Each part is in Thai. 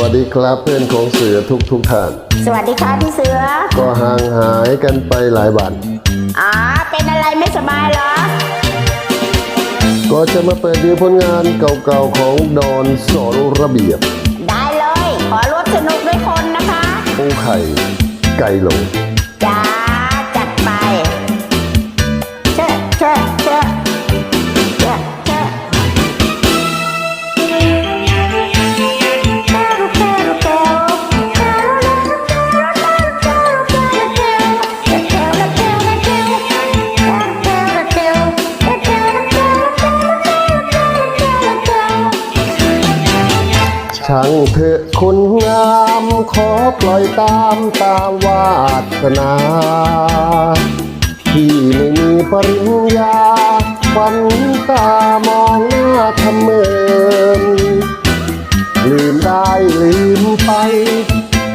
วัสดีครับเพื่อนของเสือทุกทุกๆท่าน สวัสดีค่ะพี่เสือ ก็ห่างหายกันไปหลายวัน อ๋อ เป็นอะไรไม่สบายเหรอ ก็จะมาเปิดดูผลงานเก่าๆของดอนสอนระเบียบ ได้เลย ขอร่วมสนุกด้วยคนนะคะ ปูไข่ ไก่หลง ช่างเถอะคนงามขอปล่อยตามตามวาสนาที่ไม่มีปริญญาฝันตามองหน้าทำเมินลืมได้ลืมไป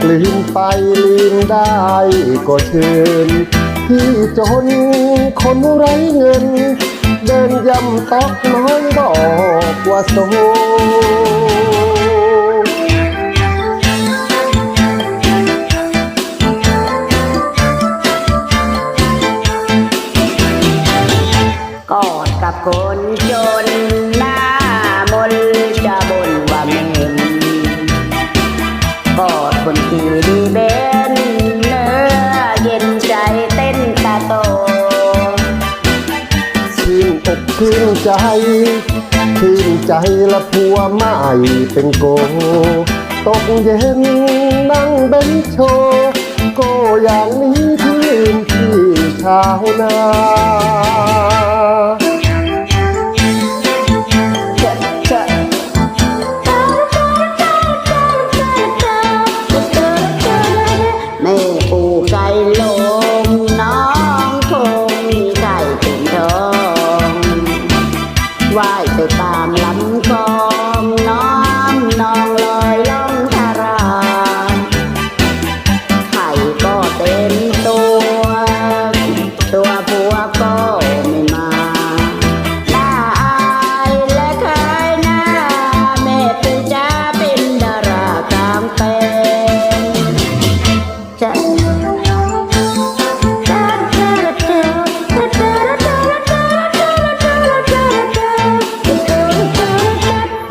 ลืมไปลืมได้ก็เชิญที่จนคนไร้เงิน เดินย่ำตอกน้อยบอกว่าโซ คนจนหน้ามนต์จะบ่นว่าเหม็นกอดคนที่ดีเบนเนื้อเย็นใจเต้นตาโตชื่นอกชื่นใจชื่นใจละผัวไม่เป็นโก ตกเย็นนั่งเบนโชโกอย่างนี้ที่ลืมที่ชาวนา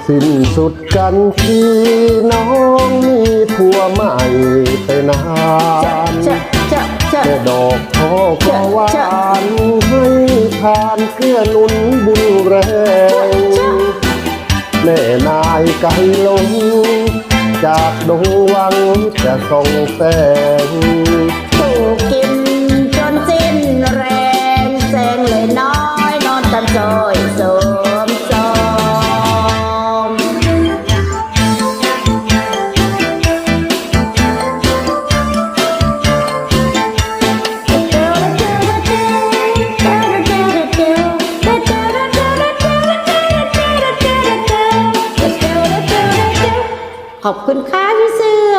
สิ้นสุดกันที่น้องมีผัวใหม่ไปนานจะจะจะแค่ดอกทอก็หวานให้ทานเกื้อหนุนบุญแรงแม่นายไก่ลง จากดงวังจะส่องแสงถูกกินจนสิ้นแรงแสงเลยน้อยนอนตันซอย ขอบคุณค่ะพี่เสือ